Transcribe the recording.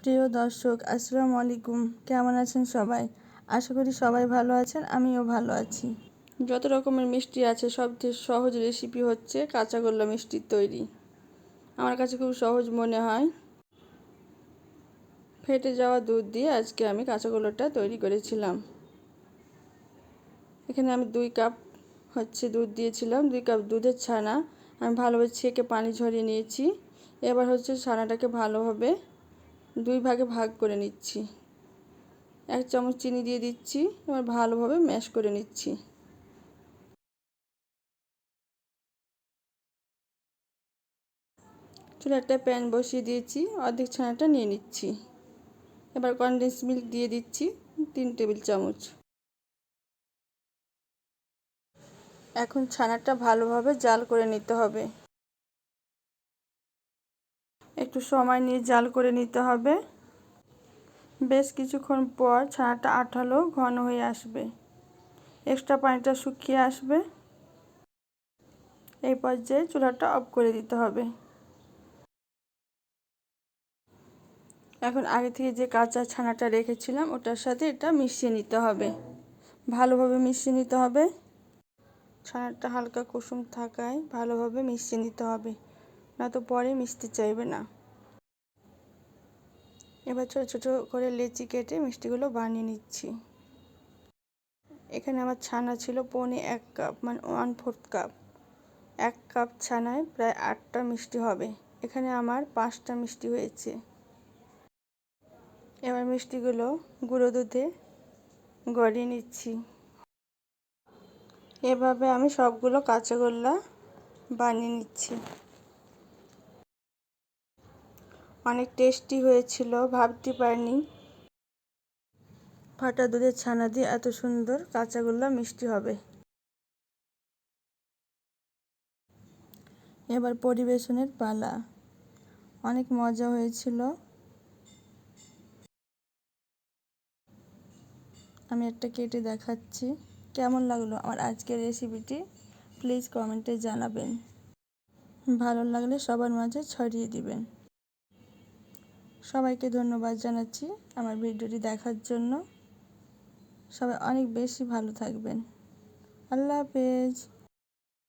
প্রিয় দর্শক, আসসালামু আলাইকুম। কেমন আছেন সবাই? আশা করি সবাই ভালো আছেন, আমিও ভালো আছি। যত রকমের মিষ্টি আছে, সবচেয়ে সহজ রেসিপি হচ্ছে কাঁচাগোল্লা মিষ্টির তৈরি। আমার কাছে খুব সহজ মনে হয়। ফেটে যাওয়া দুধ দিয়ে আজকে আমি কাঁচাগোল্লাটা তৈরি করেছিলাম। এখানে আমি দুই কাপ হচ্ছে দুধ দিয়েছিলাম, দুই কাপ দুধের ছানা। আমি ভালোভাবে ছেঁকে পানি ঝরিয়ে নিয়েছি। এবার হচ্ছে ছানাটাকে ভালোভাবে দুই ভাগে ভাগ করে নিচ্ছি। এক চামচ চিনি দিয়ে দিচ্ছি, এবার ভালোভাবে ম্যাশ করে নিচ্ছি। চুলে একটা প্যান বসিয়ে দিয়েছি, অর্ধেক ছানাটা নিয়ে নিচ্ছি। এবার কনডেন্স মিল্ক দিয়ে দিচ্ছি, তিন টেবিল চামচ। এখন ছানাটা ভালোভাবে জাল করে নিতে হবে। একটু সময় নিয়ে জাল করে নিতে হবে। বেশ কিছুক্ষণ পর ছানাটা আঠালো, ঘন হয়ে আসবে। এক্সট্রা পানিটা শুকিয়ে আসবে। এই পর্যায়ে চুলাটা অফ করে দিতে হবে। এখন আগে থেকে যে কাঁচা ছানাটা রেখেছিলাম, ওটার সাথে এটা মিশিয়ে নিতে হবে। ভালোভাবে মিশিয়ে নিতে হবে। ছানাটা হালকা কুসুম থাকায় ভালোভাবে মিশিয়ে নিতে হবে। না তো পরে মিষ্টি চাইবে না। এবার ছোটো ছোটো করে লেচি কেটে মিষ্টিগুলো বানিয়ে নিচ্ছি। এখানে আমার ছানা ছিল পৌনে এক কাপ মানে ওয়ান ফোর্থ কাপ এক কাপ ছানায় প্রায় আটটা মিষ্টি হবে। এখানে আমার পাঁচটা মিষ্টি হয়েছে। এবার মিষ্টিগুলো গুঁড়ো দুধে গড়িয়ে নিচ্ছি। এভাবে আমি সবগুলো কাঁচাগোল্লা বানিয়ে নিচ্ছি। অনেক টেস্টি হয়েছিল, ভাবতে পারিনি। ফাটা দুধের ছানা দিয়ে এত সুন্দর কাঁচাগোল্লা মিষ্টি হবে। এবার পরিবেশনের পালা। অনেক মজা হয়েছিল। আমি একটা কেটে দেখাচ্ছি। কেমন লাগল আমার আজকের রেসিপিটি প্লিজ কমেন্টে জানাবেন। ভালো লাগলে সবার মাঝে ছড়িয়ে দিবেন। সবাইকে ধন্যবাদ জানাচ্ছি আমার ভিডিওটি দেখার জন্য। সবাই অনেক বেশি ভালো থাকবেন। আল্লাহ হাফেজ।